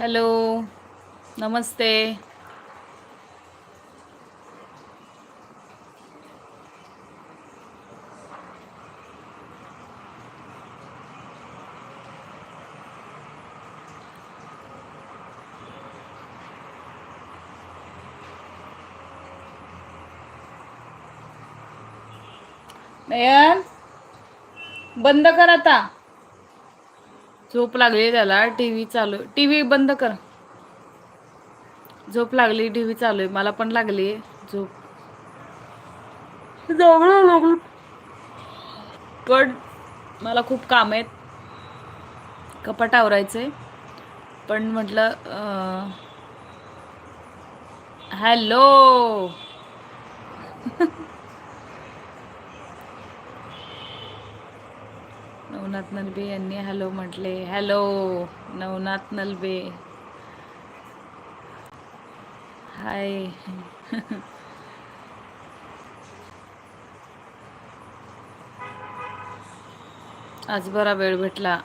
Hello नमस्ते. नयन बंद कर आता. झोप लागली त्याला टीव्ही चालू टीव्ही बंद कर. झोप लागली टीव्ही चालू आहे मला पण लागली झोप. लागलं. पण मला खूप काम आहेत. कपाट आवरायचंय. पण म्हटलं अं, हॅलो. नवनाथ नलबे यांनी हॅलो म्हटले. हॅलो नवनाथ नलबे. हाय. आज बरा वेळ भेटला.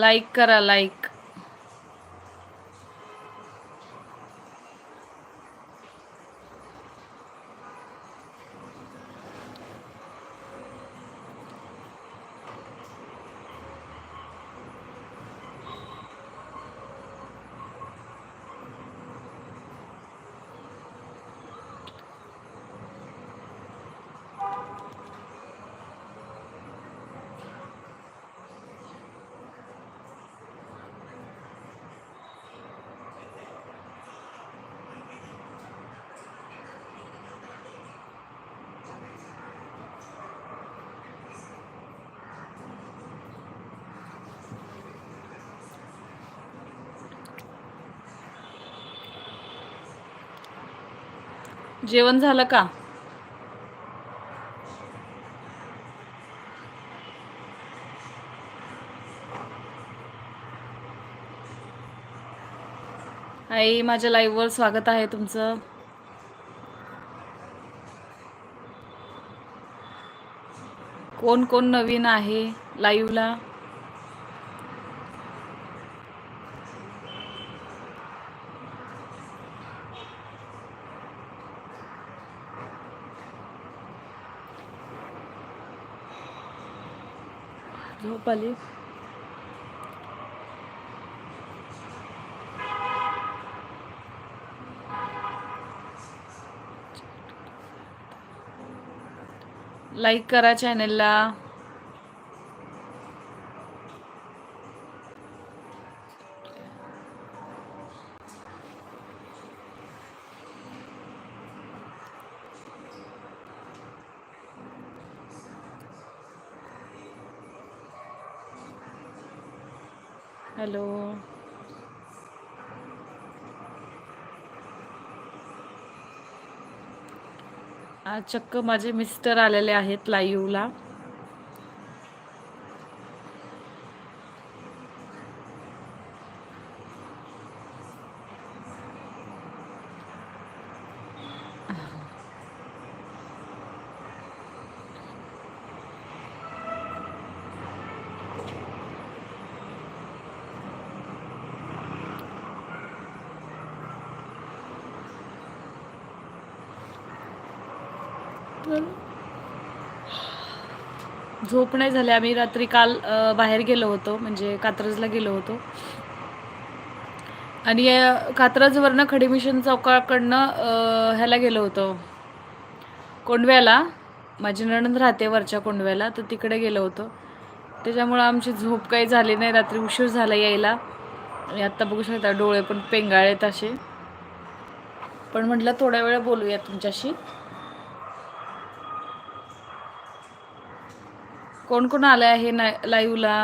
लाईक करा लाईक जेवण झालं का? आई माझ्या लाईव्हवर स्वागत आहे तुमचं. कोण कोण नवीन आहे लाईव्हला झोप आली. लाईक करा चॅनलला हॅलो. आज चक्क माझे मिस्टर आलेले आहेत लाईव्हला झोप नाही झाली. आम्ही रात्री काल बाहेर गेलो होतो. म्हणजे कात्रजला गेलो होतो. आणि कात्रजवरनं खडी मिशन चौकाकडनं ह्याला गेलो होतो. कोंडव्याला. माझी नणंद राहते वरच्या कोंडव्याला तर तिकडे गेलो होतो. त्याच्यामुळं आमची झोप काही झाली नाही. रात्री उशीर झाला यायला. आणि आत्ता बघू शकता डोळे पण पेंगाळेत असे. पण म्हटलं थोड्या वेळ बोलूया तुमच्याशी. कोण कोण आलं आहे ना लाईव्हला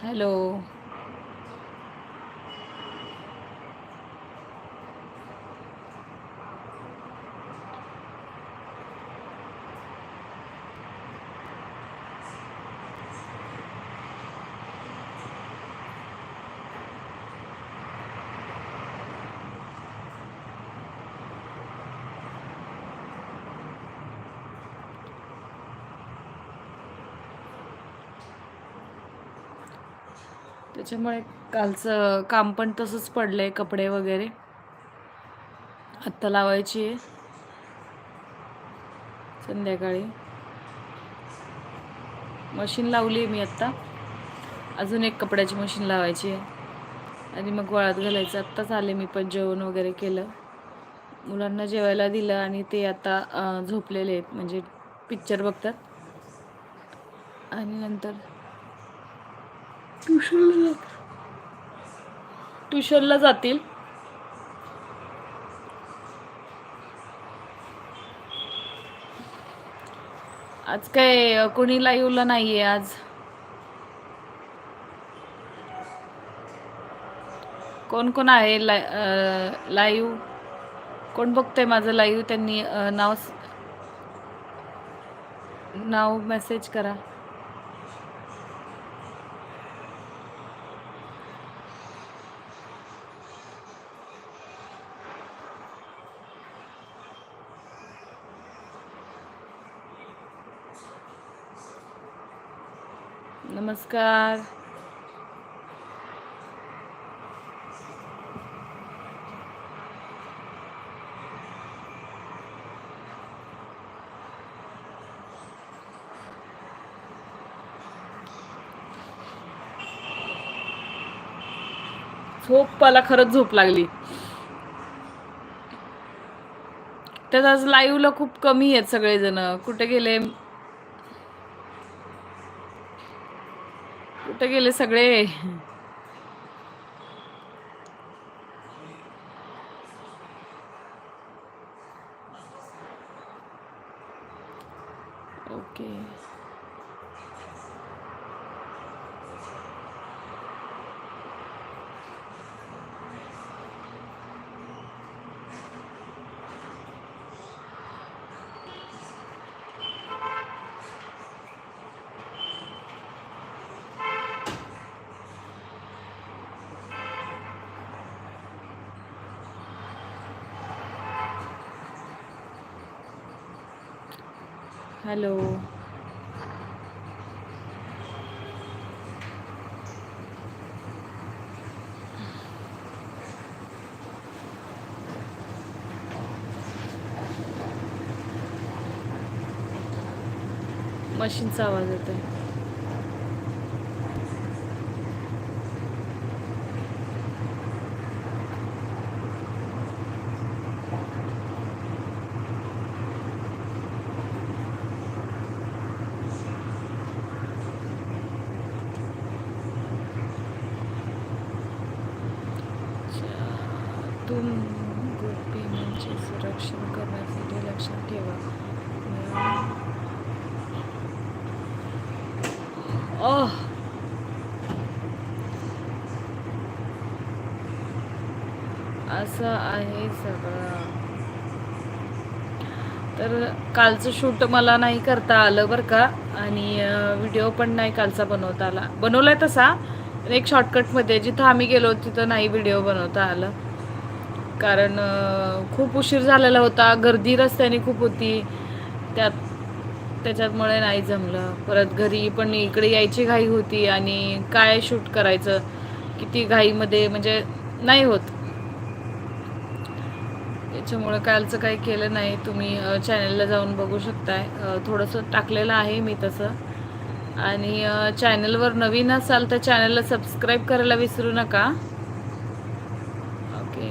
हॅलो त्याच्यामुळे कालचं काम पण तसंच पडलं आहे कपडे वगैरे. आत्ता लावायची आहे. संध्याकाळी. मशीन लावली मी आत्ता. अजून एक कपड्याची मशीन लावायची आहे. आणि मग वाळत घालायचं. आत्ताच आले मी पण जेवण वगैरे केलं. मुलांना जेवायला दिलं आणि ते आता झोपलेले आहेत. म्हणजे पिक्चर बघतात. आणि नंतर ट्युशनला ट्युशनला जातील. आज काय कोणी लाईव्हला नाही आहे आज? कोण कोण आहे ला लाईव्ह? कोण बघतंय माझं लाईव्ह? त्यांनी नाव नाव मेसेज करा. नमस्कार. झोप मला खरंच झोप लागली. त्यात आज लाईव्हला खूप कमी आहेत सगळेजण. कुठे गेले? कुठे गेले सगळे? ओके. हॅलो. मशीनचा आवाज येतो आहे गोपीनांचे संरक्षण करण्यासाठी लक्षात ठेवा. ओह. असं आहे सगळं. तर कालचं शूट मला नाही करता आलं बरं का आणि व्हिडिओ पण नाही कालचा बनवता आला. बनवलाय तसा एक शॉर्टकटमध्ये जिथं आम्ही गेलो तिथं नाही व्हिडिओ बनवता आलं. कारण खूप उशीर झालेला होता. गर्दी रस्त्याने खूप होती. त्यात त्याच्यामुळे नाही जमलं. परत घरी पण इकडे यायची घाई होती आणि काय शूट करायचं? किती घाईमध्ये म्हणजे नाही होत. त्याच्यामुळे कालचं काही केलं नाही. तुम्ही चॅनलला जाऊन बघू शकताय. थोडंसं टाकलेलं आहे मी तसं. आणि चॅनलवर नवीन असाल तर चॅनलला सबस्क्राईब करायला विसरू नका. ओके.